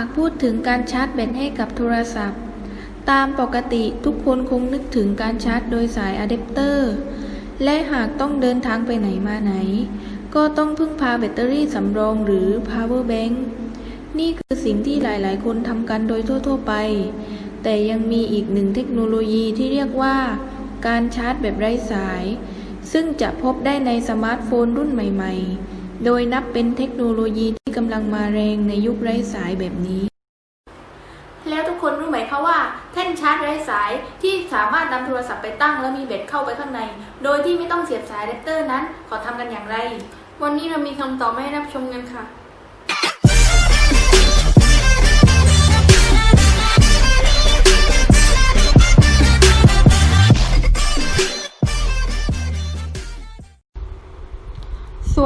ากพูดถึงการชาร์จแบตให้กับโทรศัพท์ ตามปกติทุกคนคงนึกถึงการชาร์จโดยสายอะแดปเตอร์ และหากต้องเดินทางไปไหนมาไหน ก็ต้องพึ่งพาแบตเตอรี่สำรองหรือ power bank นี่คือสิ่งที่หลายๆ คนทำกันโดยทั่ว ๆ ไป แต่ยังมีอีกหนึ่งเทคโนโลยีที่เรียกว่า การชาร์จแบบไร้สาย ซึ่งจะพบได้ในสมาร์ทโฟนรุ่นใหม่ ๆ โดยนับเป็นเทคโนโลยี กำลังมาแรงในยุคไร้สายแบบนี้ แล้วทุกคนรู้ไหมคะว่าแท่นชาร์จไร้สายที่สามารถนำโทรศัพท์ไปตั้งแล้วมีเบ็ดเข้าไปข้างใน โดยที่ไม่ต้องเสียบสายอะแดปเตอร์นั้นขอทำกันอย่างไร วันนี้เรามีคำตอบมาให้รับชมกันค่ะ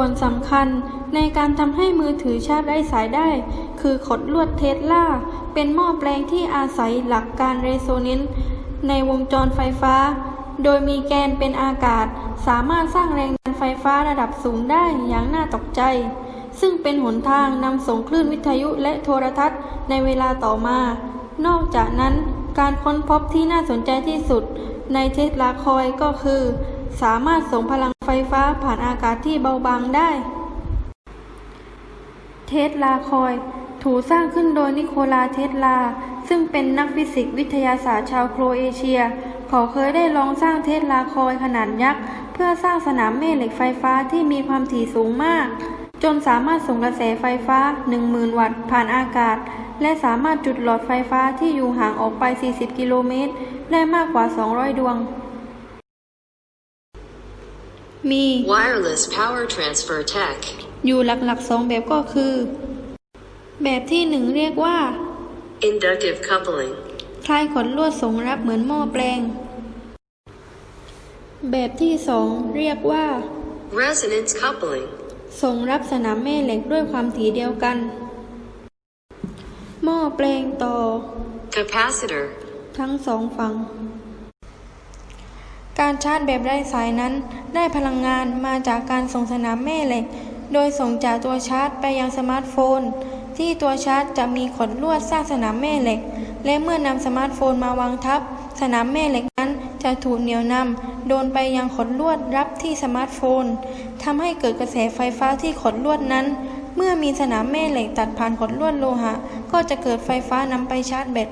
วนสำคัญในการทำให้มือถือชาร์จไร้สายได้ คือขดลวดเทสลา เป็นหม้อแปลงที่อาศัยหลักการเรโซเนนซ์ในวงจรไฟฟ้า โดยมีแกนเป็นอากาศ สามารถสร้างแรงดันไฟฟ้าระดับสูงได้อย่างน่าตกใจ ซึ่งเป็นหนทางนำส่งคลื่นวิทยุและโทรทัศน์ในเวลาต่อมา นอกจากนั้นการค้นพบที่น่าสนใจที่สุดในเทสลาคอยก็คือ สามารถส่งพลังไฟฟ้าผ่านอากาศที่เบาบางได้ เทสลาคอยถูกสร้างขึ้นโดยนิโคลาเทสลา ซึ่งเป็นนักฟิสิกส์วิทยาศาสตร์ชาวโครเอเชีย เขาเคยได้ลองสร้างเทสลาคอยขนาดยักษ์ เพื่อสร้างสนามแม่เหล็กไฟฟ้าที่มีความถี่สูงมาก จนสามารถส่งกระแสไฟฟ้า 10,000 วัตต์ผ่านอากาศ และสามารถจุดหลอดไฟฟ้าที่อยู่ห่างออกไป 40 กิโลเมตร ได้มากกว่า 200 ดวง มี Wireless power transfer tech. อยู่หลักๆสองแบบก็คือ แบบที่หนึ่งเรียกว่า Inductive coupling. คลายขดลวดส่งรับเหมือนหม้อแปลง แบบที่สองเรียกว่า Resonance coupling. ส่งรับสนามแม่เหล็กด้วยความถี่เดียวกัน หม้อแปลงต่อ Capacitor. ทั้งสองฝั่ง การชาร์จแบบไร้สายนั้น ได้พลังงานมาจากการส่งสนามแม่เหล็ก โดยส่งจากตัวชาร์จไปยังสมาร์ทโฟน ที่ตัวชาร์จจะมีขดลวดสร้างสนามแม่เหล็ก และเมื่อนำสมาร์ทโฟนมาวางทับ สนามแม่เหล็กนั้นจะถูกเหนี่ยวนำโดนไปยังขดลวดรับที่สมาร์ทโฟนทำให้เกิดกระแสไฟฟ้าที่ขดลวดนั้น เมื่อมีสนามแม่เหล็กตัดผ่านขดลวดโลหะ ก็จะเกิดไฟฟ้านำไปชาร์จแบต